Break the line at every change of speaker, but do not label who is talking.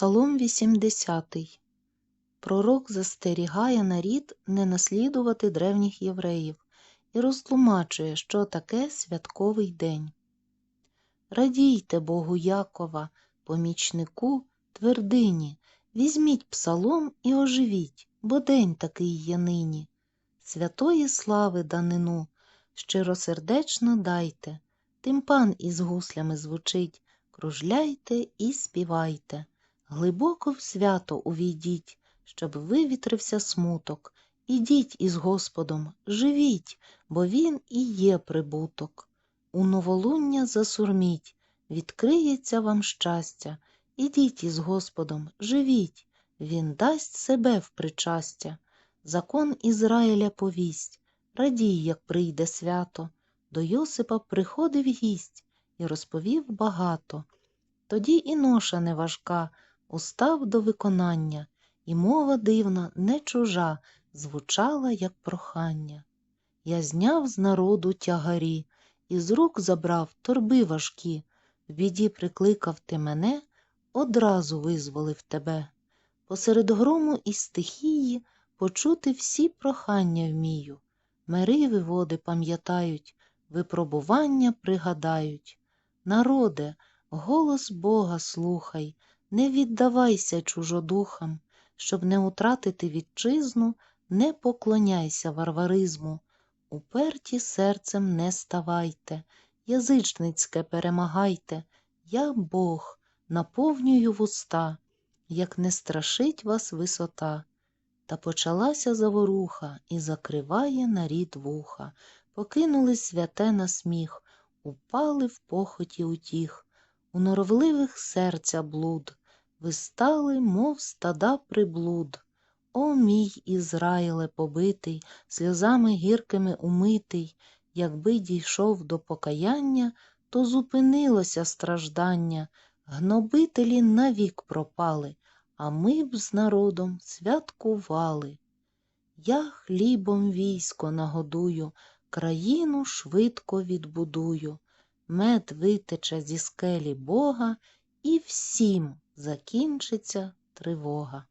Псалом 80. Пророк застерігає нарід не наслідувати древніх євреїв і розтлумачує, що таке святковий день. Радійте Богу Якова, помічнику, твердині, візьміть псалом і оживіть, бо день такий є нині. Святої слави данину, щиросердечно дайте, тимпан із гуслями звучить, кружляйте і співайте. Глибоко в свято увійдіть, щоб вивітрився смуток. Ідіть із Господом, живіть, бо Він і є прибуток. У новолуння засурміть, відкриється вам щастя. Ідіть із Господом, живіть, Він дасть себе в причастя. Закон Ізраїля повість, радій, як прийде свято. До Йосипа приходив гість і розповів багато. Тоді і ноша не важка, устав до виконання, і мова дивна, не чужа, звучала, як прохання. Я зняв з народу тягарі, і з рук забрав торби важкі, в біді прикликав ти мене, одразу визволив тебе. Посеред грому і стихії почути всі прохання вмію. Мириві води пам'ятають, випробування пригадають. Народе, голос Бога слухай, не віддавайся чужодухам, щоб не утратити вітчизну, не поклоняйся варваризму, уперті серцем не ставайте, язичницьке перемагайте, я Бог, наповнюю вуста, як не страшить вас висота. Та почалася заворуха і закриває нарід вуха, покинули святе на сміх, упали в похоті утіх, у норовливих серця блуд, ви стали, мов стада приблуд. О мій Ізраїле побитий, сльозами гіркими умитий, якби дійшов до покаяння, то зупинилося страждання, гнобителі навік пропали, а ми б з народом святкували. Я хлібом військо нагодую, країну швидко відбудую, мед витече зі скелі Бога, і всім закінчиться тривога.